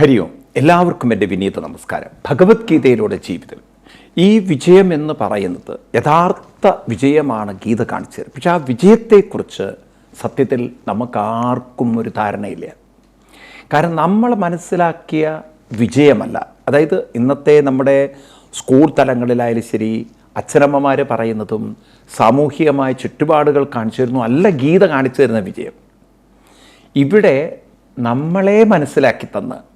ഹരി ഓം എല്ലാവർക്കും എന്റെ വിനീത നമസ്കാരം. ഭഗവത്ഗീതയിലൂടെ ജീവിതം. ഈ വിജയം എന്ന് പറയുന്നത് യഥാർത്ഥ വിജയമാണ് ഗീത കാണിച്ചത് പക്ഷേ ആ വിജയത്തെക്കുറിച്ച് സത്യത്തിൽ നമുക്കാർക്കും ഒരു ധാരണയില്ല. കാരണം നമ്മൾ മനസ്സിലാക്കിയ വിജയമല്ല. അതായത് ഇന്നത്തെ നമ്മുടെ സ്കൂൾ തലങ്ങളിലായാലും ശരി അച്ഛനമ്മമാർ പറയുന്നതും സാമൂഹികമായ ചുറ്റുപാടുകൾ കാണിച്ചു തരുന്നു അല്ല ഗീത കാണിച്ചു തരുന്ന വിജയം. ഇവിടെ നമ്മളെ മനസ്സിലാക്കി തന്ന്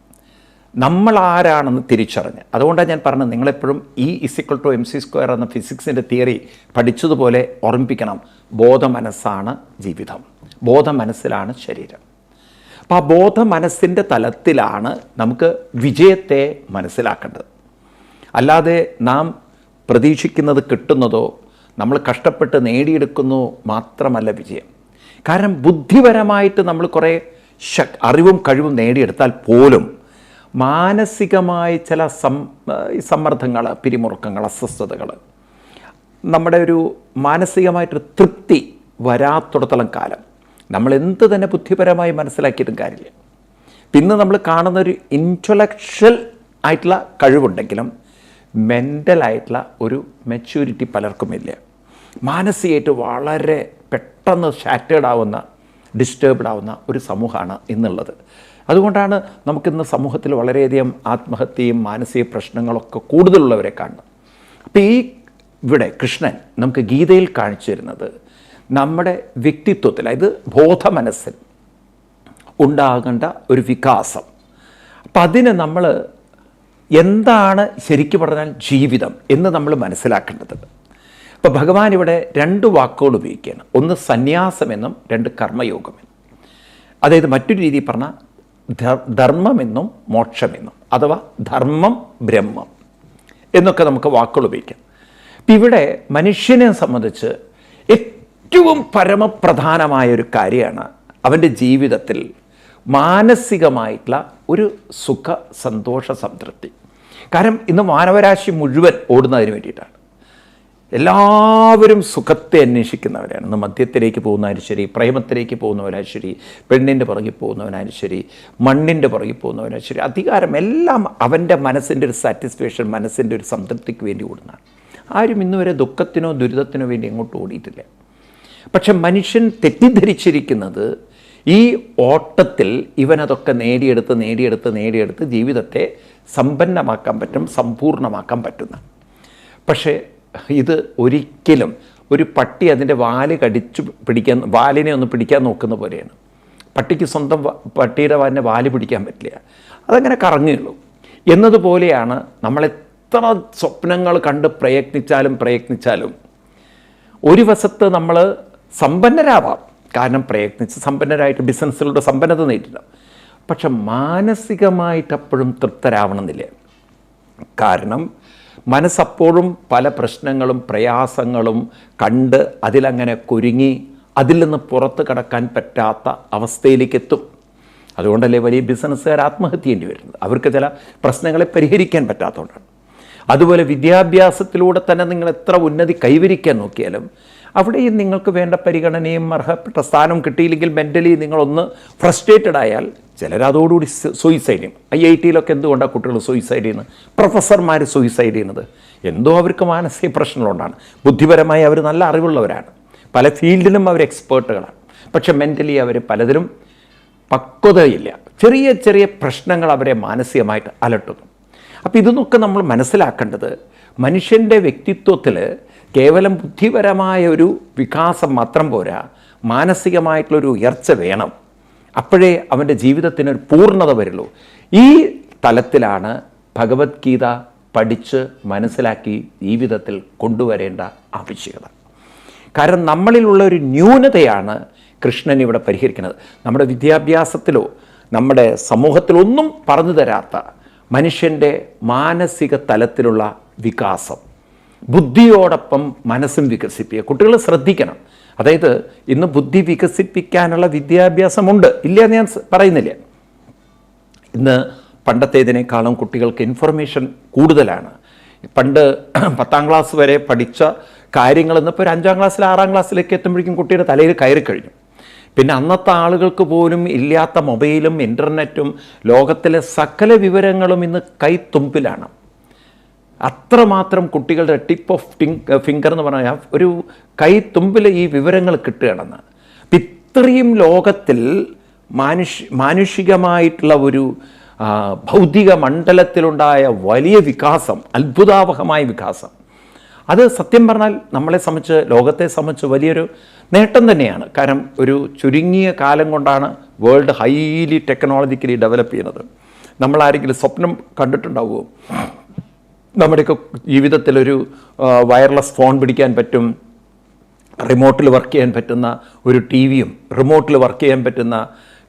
നമ്മൾ ആരാണെന്ന് തിരിച്ചറിഞ്ഞ്. അതുകൊണ്ടാണ് ഞാൻ പറഞ്ഞത് നിങ്ങളെപ്പോഴും E is equal to M C square എന്ന ഫിസിക്സിന്റെ തിയറി പഠിച്ചതുപോലെ ഓർമ്മിപ്പിക്കണം. ബോധമനസ്സാണ് ജീവിതം. ബോധമനസ്സിലാണ് ശരീരം. അപ്പോൾ ആ ബോധ മനസ്സിന്റെ തലത്തിലാണ് നമുക്ക് വിജയത്തെ മനസ്സിലാക്കേണ്ടത്. അല്ലാതെ നാം പ്രതീക്ഷിക്കുന്നത് കിട്ടുന്നതോ നമ്മൾ കഷ്ടപ്പെട്ട് നേടിയെടുക്കുന്നോ മാത്രമല്ല വിജയം. കാരണം ബുദ്ധിപരമായിട്ട് നമ്മൾ കുറേ അറിവും കഴിവും നേടിയെടുത്താൽ പോലും മാനസികമായ ചില സം സമ്മർദ്ദങ്ങൾ പിരിമുറുക്കങ്ങൾ അസ്വസ്ഥതകൾ നമ്മുടെ ഒരു മാനസികമായിട്ടൊരു തൃപ്തി വരാത്തിടത്തോളം കാലം നമ്മൾ എന്ത് തന്നെ ബുദ്ധിപരമായി മനസ്സിലാക്കിയിട്ടും കാര്യമില്ല. പിന്നെ നമ്മൾ കാണുന്ന ഒരു ഇന്റലക്ച്വൽ ആയിട്ടുള്ള കഴിവുണ്ടെങ്കിലും മെന്റലായിട്ടുള്ള ഒരു മെച്യൂരിറ്റി പലർക്കുമില്ല. മാനസികമായിട്ട് വളരെ പെട്ടെന്ന് ഷാറ്റേഡ് ആവുന്ന ഡിസ്റ്റേബ്ഡ് ആവുന്ന ഒരു സമൂഹമാണ് ഇന്നുള്ളത്. അതുകൊണ്ടാണ് നമുക്കിന്ന് സമൂഹത്തിൽ വളരെയധികം ആത്മഹത്യയും മാനസിക പ്രശ്നങ്ങളൊക്കെ കൂടുതലുള്ളവരെ കാണുന്നത്. അപ്പോൾ ഈ ഇവിടെ കൃഷ്ണൻ നമുക്ക് ഗീതയിൽ കാണിച്ചു തരുന്നത് നമ്മുടെ വ്യക്തിത്വത്തിൽ അതായത് ബോധമനസ്സിൽ ഉണ്ടാകേണ്ട ഒരു വികാസം. അപ്പം അതിന് നമ്മൾ എന്താണ് ശരിക്കും പറഞ്ഞാൽ ജീവിതം എന്ന് നമ്മൾ മനസ്സിലാക്കേണ്ടതുണ്ട് അപ്പോൾ ഭഗവാൻ ഇവിടെ രണ്ട് വാക്കുകൾ ഉപയോഗിക്കുകയാണ്. ഒന്ന് സന്യാസമെന്നും രണ്ട് കർമ്മയോഗമെന്നും അതായത് മറ്റൊരു രീതിയിൽ പറഞ്ഞാൽ ധർമ്മമെന്നും മോക്ഷമെന്നും അഥവാ ധർമ്മം ബ്രഹ്മം എന്നൊക്കെ നമുക്ക് വാക്കുകൾ ഉപയോഗിക്കാം. ഇപ്പം ഇവിടെ മനുഷ്യനെ സംബന്ധിച്ച് ഏറ്റവും പരമപ്രധാനമായ ഒരു കാര്യമാണ് അവന്റെ ജീവിതത്തിൽ മാനസികമായിട്ടുള്ള ഒരു സുഖ സന്തോഷ സംതൃപ്തി. കാരണം ഇന്ന് മാനവരാശി മുഴുവൻ ഓടുന്നതിന് വേണ്ടിയിട്ടാണ്. എല്ലാവരും സുഖത്തെ അന്വേഷിക്കുന്നവരാണ്. ഇന്ന് മദ്യത്തിലേക്ക് പോകുന്നവരും ശരി പ്രേമത്തിലേക്ക് പോകുന്നവരായാലും ശരി പെണ്ണിന്റെ പുറകിൽ പോകുന്നവനായാലും ശരി മണ്ണിന്റെ പുറകിൽ പോകുന്നവനായാലും ശരി. അധികാരം എല്ലാം അവന്റെ മനസ്സിന്റെ ഒരു സാറ്റിസ്ഫാക്ഷൻ മനസ്സിന്റെ ഒരു സംതൃപ്തിക്ക് വേണ്ടി ഓടുന്നതാണ്. ആരും ഇന്നുവരെ ദുഃഖത്തിനോ ദുരിതത്തിനോ വേണ്ടി അങ്ങോട്ട് ഓടിയിട്ടില്ല. പക്ഷെ മനുഷ്യൻ തെറ്റിദ്ധരിച്ചിരിക്കുന്നത് ഈ ഓട്ടത്തിൽ ഇവനതൊക്കെ നേടിയെടുത്ത് നേടിയെടുത്ത് നേടിയെടുത്ത് ജീവിതത്തെ സമ്പന്നമാക്കാൻ പറ്റും സമ്പൂർണമാക്കാൻ പറ്റുന്ന പക്ഷേ ഇത് ഒരിക്കലും ഒരു പട്ടി അതിന്റെ വാൽ കടിച്ചു പിടിക്കാൻ വാലിനെ ഒന്ന് പിടിക്കാൻ നോക്കുന്ന പോലെയാണ്. പട്ടിക്ക് സ്വന്തം പട്ടിയുടെ വാലിനെ വാൽ പിടിക്കാൻ പറ്റില്ല. അതങ്ങനെ കറങ്ങുകയുള്ളൂ. എന്നതുപോലെയാണ് നമ്മൾ എത്ര സ്വപ്നങ്ങൾ കണ്ട് പ്രയത്നിച്ചാലും പ്രയത്നിച്ചാലും ഒരു വശത്ത് നമ്മൾ സമ്പന്നരാവാം. കാരണം പ്രയത്നിച്ച് സമ്പന്നരായിട്ട് ബിസിനസ്സിലൂടെ സമ്പന്നത നേരിടാം പക്ഷെ മാനസികമായിട്ട് അപ്പോഴും തൃപ്തരാവണമെന്നില്ല. കാരണം മനസ്സപ്പോഴും പല പ്രശ്നങ്ങളും പ്രയാസങ്ങളും കണ്ട് അതിലങ്ങനെ കുരുങ്ങി അതിൽ നിന്ന് പുറത്ത് കടക്കാൻ പറ്റാത്ത അവസ്ഥയിലേക്ക് എത്തും അതുകൊണ്ടല്ലേ വലിയ ബിസിനസ്സുകാർ ആത്മഹത്യ ചെയ്യേണ്ടി വരുന്നത്. അവർക്ക് ചില പ്രശ്നങ്ങളെ പരിഹരിക്കാൻ പറ്റാത്തതുകൊണ്ടാണ്. അതുപോലെ വിദ്യാഭ്യാസത്തിലൂടെ തന്നെ നിങ്ങൾ എത്ര ഉന്നതി കൈവരിക്കാൻ നോക്കിയാലും അവിടെയും നിങ്ങൾക്ക് വേണ്ട പരിഗണനയും അർഹപ്പെട്ട സ്ഥാനം കിട്ടിയില്ലെങ്കിൽ മെന്റലി നിങ്ങളൊന്ന് ഫ്രസ്ട്രേറ്റഡ് ആയാൽ ചിലർ അതോടുകൂടി സൂയിസൈഡ് ചെയ്യും. ഐ ഐ ടിയിലൊക്കെ എന്തുകൊണ്ടാണ് കുട്ടികൾ സൂയിസൈഡ് ചെയ്യുന്നത്? പ്രൊഫസർമാർ സൂയിസൈഡ് ചെയ്യുന്നത്? എന്തോ അവർക്ക് മാനസിക പ്രശ്നങ്ങളുണ്ടാണ്. ബുദ്ധിപരമായി അവർ നല്ല അറിവുള്ളവരാണ്. പല ഫീൽഡിലും അവർ എക്സ്പേർട്ടുകളാണ് പക്ഷെ മെന്റലി അവർ പലതിലും പക്വതയില്ല. ചെറിയ ചെറിയ പ്രശ്നങ്ങൾ അവരെ മാനസികമായിട്ട് അലട്ടുന്നു. അപ്പോൾ ഇതൊന്നൊക്കെ നമ്മൾ മനസ്സിലാക്കേണ്ടത് മനുഷ്യന്റെ വ്യക്തിത്വത്തിൽ കേവലം ബുദ്ധിപരമായ ഒരു വികാസം മാത്രം പോരാ മാനസികമായിട്ടുള്ളൊരു ഉയർച്ച വേണം. അപ്പോഴേ അവന്റെ ജീവിതത്തിന് ഒരു പൂർണത വരുള്ളൂ. ഈ തലത്തിലാണ് ഭഗവത്ഗീത പഠിച്ച് മനസ്സിലാക്കി ജീവിതത്തിൽ കൊണ്ടുവരേണ്ട ആവശ്യകത. കാരണം നമ്മളിലുള്ള ഒരു ന്യൂനതയാണ് കൃഷ്ണൻ ഇവിടെ പരിഹരിക്കുന്നത്. നമ്മുടെ വിദ്യാഭ്യാസത്തിലോ നമ്മുടെ സമൂഹത്തിലൊന്നും പറഞ്ഞു തരാത്ത മനുഷ്യന്റെ മാനസിക തലത്തിലുള്ള വികാസം ബുദ്ധിയോടൊപ്പം മനസ്സും വികസിപ്പിക്കുക. കുട്ടികൾ ശ്രദ്ധിക്കണം. അതായത് ഇന്ന് ബുദ്ധി വികസിപ്പിക്കാനുള്ള വിദ്യാഭ്യാസമുണ്ട്. ഇല്ല എന്ന് ഞാൻ പറയുന്നില്ല. ഇന്ന് പണ്ടത്തേതിനേക്കാളും കുട്ടികൾക്ക് ഇൻഫർമേഷൻ കൂടുതലാണ്. പണ്ട് പത്താം ക്ലാസ് വരെ പഠിച്ച കാര്യങ്ങൾ ഇന്നിപ്പോൾ ഒരു അഞ്ചാം ക്ലാസ്സിൽ ആറാം ക്ലാസ്സിലേക്ക് എത്തുമ്പോഴേക്കും കുട്ടിയുടെ തലയിൽ കയറി കഴിഞ്ഞു. പിന്നെ അന്നത്തെ ആളുകൾക്ക് പോലും ഇല്ലാത്ത മൊബൈലും ഇന്റർനെറ്റും ലോകത്തിലെ സകല വിവരങ്ങളും ഇന്ന് കൈത്തുമ്പിലാണ്. അത്രമാത്രം കുട്ടികളുടെ ടിപ്പ് ഓഫ് ടിങ് ഫിംഗർ എന്ന് പറഞ്ഞാൽ ഒരു കൈ കൈത്തുമ്പിൽ ഈ വിവരങ്ങൾ കിട്ടുകയാണെന്ന്. ഇത്രയും ലോകത്തിൽ മാനുഷ് മാനുഷികമായിട്ടുള്ള ഒരു ഭൗതിക മണ്ഡലത്തിലുണ്ടായ വലിയ വികാസം അത്ഭുതാവഹമായ വികാസം. അത് സത്യം പറഞ്ഞാൽ നമ്മളെ സംബന്ധിച്ച് ലോകത്തെ സംബന്ധിച്ച് വലിയൊരു നേട്ടം തന്നെയാണ്. കാരണം ഒരു ചുരുങ്ങിയ കാലം കൊണ്ടാണ് വേൾഡ് ഹൈലി ടെക്നോളജിക്കലി ഡെവലപ്പ് ചെയ്യുന്നത്. നമ്മളാരെങ്കിലും സ്വപ്നം കണ്ടിട്ടുണ്ടാവുമോ? നമ്മുടെയൊക്കെ ജീവിതത്തിലൊരു വയർലെസ് ഫോൺ പിടിക്കാൻ പറ്റും റിമോട്ടിൽ വർക്ക് ചെയ്യാൻ പറ്റുന്ന ഒരു ടി വിയും റിമോട്ടിൽ വർക്ക് ചെയ്യാൻ പറ്റുന്ന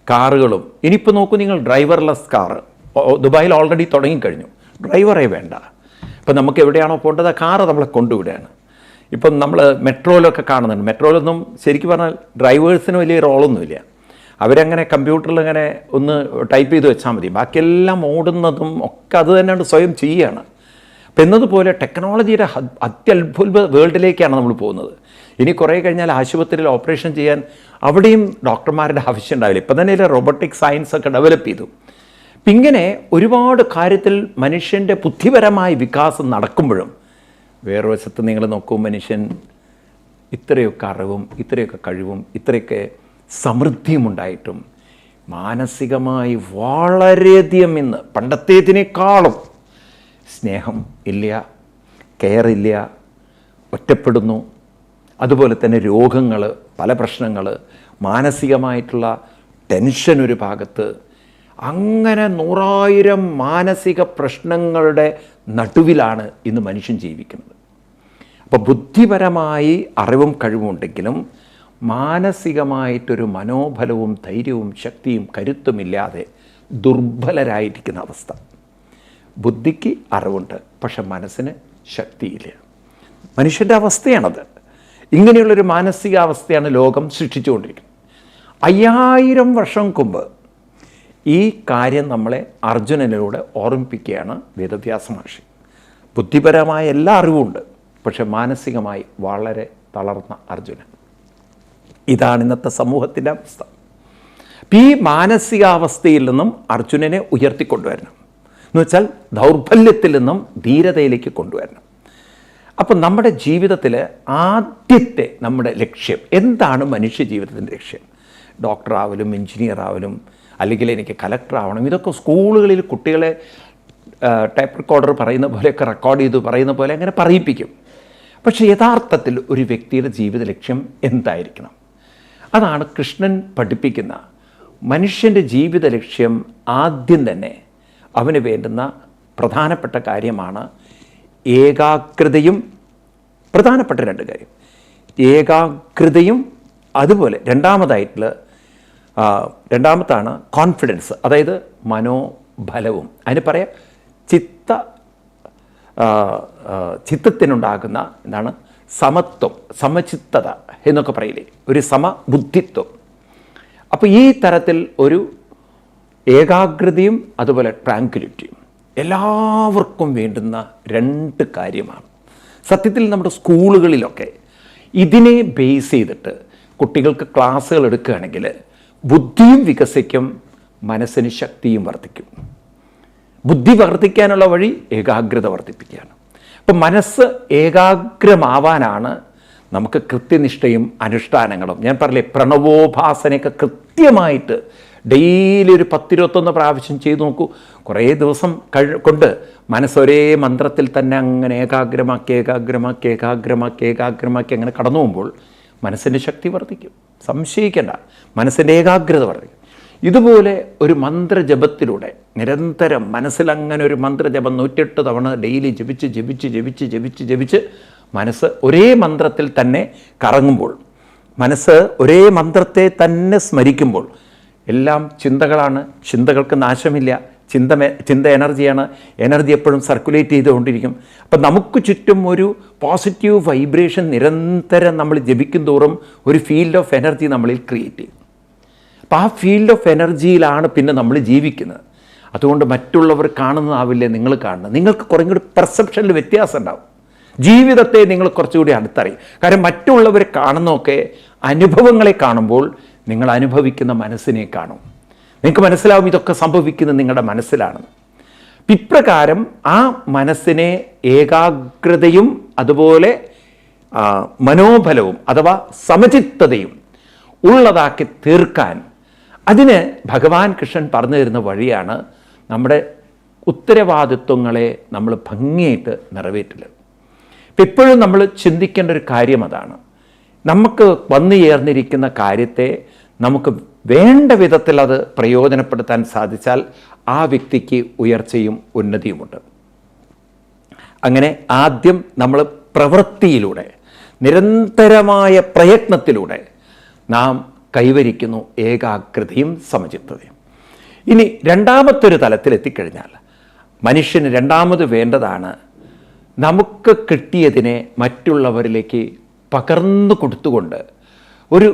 കാറുകളും. ഇനിയിപ്പോൾ നോക്കൂ നിങ്ങൾ ഡ്രൈവർലെസ് കാറ് ദുബായിൽ ഓൾറെഡി തുടങ്ങിക്കഴിഞ്ഞു. ഡ്രൈവറെ വേണ്ട. ഇപ്പം നമുക്ക് എവിടെയാണോ പോകേണ്ടത് കാറ് നമ്മളെ കൊണ്ടുവിടുകയാണ്. ഇപ്പം നമ്മൾ മെട്രോയിലൊക്കെ കാണുന്നുണ്ട്. മെട്രോയിലൊന്നും ശരിക്കും പറഞ്ഞാൽ ഡ്രൈവേഴ്സിന് വലിയ റോളൊന്നുമില്ല അവരങ്ങനെ കമ്പ്യൂട്ടറിൽ ഇങ്ങനെ ഒന്ന് ടൈപ്പ് ചെയ്ത് വെച്ചാൽ മതി. ബാക്കിയെല്ലാം ഓടുന്നതും ഒക്കെ അത് തന്നെയാണ് സ്വയം ചെയ്യുകയാണ്. എന്നതുപോലെ ടെക്നോളജിയുടെ അത്യത്ഭുത വേൾഡിലേക്കാണ് നമ്മൾ പോകുന്നത്. ഇനി കുറേ കഴിഞ്ഞാൽ ആശുപത്രിയിൽ ഓപ്പറേഷൻ ചെയ്യാൻ അവിടെയും ഡോക്ടർമാരുടെ ആവശ്യം ഉണ്ടാവില്ല. ഇപ്പം തന്നെ റോബോട്ടിക് സയൻസ് ഒക്കെ ഡെവലപ്പ് ചെയ്തു. അപ്പം ഇങ്ങനെ ഒരുപാട് കാര്യത്തിൽ മനുഷ്യന്റെ ബുദ്ധിപരമായ വികാസം നടക്കുമ്പോഴും വേറെ വശത്ത് നിങ്ങൾ നോക്കൂ മനുഷ്യൻ ഇത്രയൊക്കെ അറിവും ഇത്രയൊക്കെ കഴിവും ഇത്രയൊക്കെ സമൃദ്ധിയും ഉണ്ടായിട്ടും മാനസികമായി വളരെയധികം ഇന്ന് പണ്ടത്തേതിനേക്കാളും സ്നേഹം ഇല്ല കെയർ ഇല്ല ഒറ്റപ്പെടുന്നു. അതുപോലെ തന്നെ രോഗങ്ങൾ പല പ്രശ്നങ്ങൾ മാനസികമായിട്ടുള്ള ടെൻഷൻ ഒരു ഭാഗത്ത്. അങ്ങനെ നൂറായിരം മാനസിക പ്രശ്നങ്ങളുടെ നടുവിലാണ് ഇന്ന് മനുഷ്യൻ ജീവിക്കുന്നത്. അപ്പോൾ ബുദ്ധിപരമായി അറിവും കഴിവുമുണ്ടെങ്കിലും മാനസികമായിട്ടൊരു മനോബലവും ധൈര്യവും ശക്തിയും കരുത്തുമില്ലാതെ ദുർബലരായിരിക്കുന്ന അവസ്ഥ. ബുദ്ധിക്ക് അറിവുണ്ട് പക്ഷെ മനസ്സിന് ശക്തിയില്ല. മനുഷ്യന്റെ അവസ്ഥയാണത്. ഇങ്ങനെയുള്ളൊരു മാനസികാവസ്ഥയാണ് ലോകം സൃഷ്ടിച്ചുകൊണ്ടിരിക്കുന്നത്. അയ്യായിരം വർഷം മുമ്പ് ഈ കാര്യം നമ്മളെ അർജുനനിലൂടെ ഓർമ്മിപ്പിക്കുകയാണ് വേദവ്യാസ മഹർഷി. ബുദ്ധിപരമായ എല്ലാ അറിവുമുണ്ട് പക്ഷെ മാനസികമായി വളരെ തളർന്ന അർജുനൻ. ഇതാണ് ഇന്നത്തെ സമൂഹത്തിന്റെ അവസ്ഥ. ഈ മാനസികാവസ്ഥയിൽ നിന്നും അർജുനനെ ഉയർത്തിക്കൊണ്ടുവരണം. എന്ന് വെച്ചാൽ ദൗർബല്യത്തിൽ നിന്നും ധീരതയിലേക്ക് കൊണ്ടുവരണം. അപ്പം നമ്മുടെ ജീവിതത്തിൽ ആദ്യത്തെ നമ്മുടെ ലക്ഷ്യം എന്താണ് മനുഷ്യ ജീവിതത്തിന്റെ ലക്ഷ്യം? ഡോക്ടർ ആവലും എഞ്ചിനീയർ ആവലും അല്ലെങ്കിൽ എനിക്ക് കലക്ടർ ആവണം ഇതൊക്കെ സ്കൂളുകളിൽ കുട്ടികളെ ടൈപ്പ് റെക്കോർഡർ പറയുന്ന പോലെയൊക്കെ റെക്കോർഡ് ചെയ്തു പറയുന്ന പോലെ അങ്ങനെ പറയിപ്പിക്കും. പക്ഷേ യഥാർത്ഥത്തിൽ ഒരു വ്യക്തിയുടെ ജീവിത ലക്ഷ്യം എന്തായിരിക്കണം? അതാണ് കൃഷ്ണൻ പഠിപ്പിക്കുന്ന മനുഷ്യന്റെ ജീവിത ലക്ഷ്യം ആദ്യം തന്നെ അവന് വേണ്ടുന്ന പ്രധാനപ്പെട്ട കാര്യമാണ് ഏകാഗ്രതയും പ്രധാനപ്പെട്ട രണ്ട് കാര്യം. ഏകാഗ്രതയും അതുപോലെ രണ്ടാമതായിട്ടുള്ള രണ്ടാമത്താണ് കോൺഫിഡൻസ് അതായത് മനോബലവും. അതിന് പറയാം ചിത്ത ചിത്തത്തിനുണ്ടാകുന്ന എന്താണ്? സമത്വം സമചിത്തത എന്നൊക്കെ പറയില്ലേ? ഒരു സമബുദ്ധിത്വം. അപ്പോൾ ഈ തരത്തിൽ ഒരു ഏകാഗ്രതയും അതുപോലെ ട്രാങ്ക്വിലിറ്റിയും എല്ലാവർക്കും വേണ്ടുന്ന രണ്ട് കാര്യമാണ്. സത്യത്തിൽ നമ്മുടെ സ്കൂളുകളിലൊക്കെ ഇതിനെ ബേസ് ചെയ്തിട്ട് കുട്ടികൾക്ക് ക്ലാസ്സുകൾ എടുക്കുകയാണെങ്കിൽ ബുദ്ധിയും വികസിക്കും മനസ്സിന് ശക്തിയും വർദ്ധിക്കും. ബുദ്ധി വർദ്ധിക്കാനുള്ള വഴി ഏകാഗ്രത വർദ്ധിപ്പിക്കുകയാണ്. അപ്പം മനസ്സ് ഏകാഗ്രമാവാനാണ് നമുക്ക് കൃത്യനിഷ്ഠയും അനുഷ്ഠാനങ്ങളും. ഞാൻ പറഞ്ഞില്ലേ പ്രണവോപാസനയൊക്കെ കൃത്യമായിട്ട് ഡെയിലി ഒരു പത്തിരുപത്തൊന്ന് പ്രാവശ്യം ചെയ്തു നോക്കൂ. കുറേ ദിവസം കഴി കൊണ്ട് മനസ്സൊരേ മന്ത്രത്തിൽ തന്നെ അങ്ങനെ ഏകാഗ്രമാക്കി ഏകാഗ്രമാക്കി ഏകാഗ്രമാക്കി ഏകാഗ്രമാക്കി അങ്ങനെ കടന്നു പോകുമ്പോൾ മനസ്സിന്റെ ശക്തി വർദ്ധിക്കും. സംശയിക്കേണ്ട. മനസ്സിന്റെ ഏകാഗ്രത വർദ്ധിക്കും. ഇതുപോലെ ഒരു മന്ത്രജപത്തിലൂടെ നിരന്തരം മനസ്സിലങ്ങനെ ഒരു മന്ത്രജപം നൂറ്റെട്ട് തവണ ഡെയിലി ജപിച്ച് ജപിച്ച് ജപിച്ച് ജപിച്ച് ജപിച്ച് മനസ്സ് ഒരേ മന്ത്രത്തിൽ തന്നെ കറങ്ങുമ്പോൾ മനസ്സ് ഒരേ മന്ത്രത്തെ തന്നെ സ്മരിക്കുമ്പോൾ എല്ലാം ചിന്തകളാണ്. ചിന്തകൾക്ക് നാശമില്ല. ചിന്ത ചിന്ത എനർജിയാണ്. എനർജി എപ്പോഴും സർക്കുലേറ്റ് ചെയ്തുകൊണ്ടിരിക്കും. അപ്പം നമുക്ക് ചുറ്റും ഒരു പോസിറ്റീവ് വൈബ്രേഷൻ നിരന്തരം നമ്മൾ ജപിക്കും തോറും ഒരു ഫീൽഡ് ഓഫ് എനർജി നമ്മളിൽ ക്രിയേറ്റ് ചെയ്യും. അപ്പോൾ ആ ഫീൽഡ് ഓഫ് എനർജിയിലാണ് പിന്നെ നമ്മൾ ജീവിക്കുന്നത്. അതുകൊണ്ട് മറ്റുള്ളവർ കാണുന്നതാവില്ലേ നിങ്ങൾ കാണുന്നത്? നിങ്ങൾക്ക് കുറേ കൂടി പെർസെപ്ഷനിൽ വ്യത്യാസം ഉണ്ടാവും. ജീവിതത്തെ നിങ്ങൾ കുറച്ചുകൂടി അടുത്തറിയും. കാരണം മറ്റുള്ളവർ കാണുന്നതൊക്കെ അനുഭവങ്ങളെ കാണുമ്പോൾ നിങ്ങൾ അനുഭവിക്കുന്ന മനസ്സിനെ കാണും. നിങ്ങൾക്ക് മനസ്സിലാവും ഇതൊക്കെ സംഭവിക്കുന്നത് നിങ്ങളുടെ മനസ്സിലാണ്. ഇപ്രകാരം ആ മനസ്സിനെ ഏകാഗ്രതയും അതുപോലെ മനോബലവും അഥവാ സമചിത്തതയും ഉള്ളതാക്കി തീർക്കാൻ അതിന് ഭഗവാൻ കൃഷ്ണൻ പറഞ്ഞു തരുന്ന വഴിയാണ് നമ്മുടെ ഉത്തരവാദിത്വങ്ങളെ നമ്മൾ ഭംഗിയായിട്ട് നിറവേറ്റില്ല ഇപ്പോഴും നമ്മൾ ചിന്തിക്കേണ്ട ഒരു കാര്യം അതാണ്. നമുക്ക് വന്നു ചേർന്നിരിക്കുന്ന കാര്യത്തെ നമുക്ക് വേണ്ട വിധത്തിൽ അത് പ്രയോജനപ്പെടുത്താൻ സാധിച്ചാൽ ആ വ്യക്തിക്ക് ഉയർച്ചയും ഉന്നതിയുമുണ്ട്. അങ്ങനെ ആദ്യം നമ്മൾ പ്രവൃത്തിയിലൂടെ നിരന്തരമായ പ്രയത്നത്തിലൂടെ നാം കൈവരിക്കുന്നു ഏകാഗ്രതയും സമചിത്തതയും. ഇനി രണ്ടാമത്തൊരു തലത്തിലെത്തിക്കഴിഞ്ഞാൽ മനുഷ്യന് രണ്ടാമത് വേണ്ടതാണ് നമുക്ക് കിട്ടിയതിനെ മറ്റുള്ളവരിലേക്ക് പകർന്നു കൊടുത്തുകൊണ്ട് ഒരു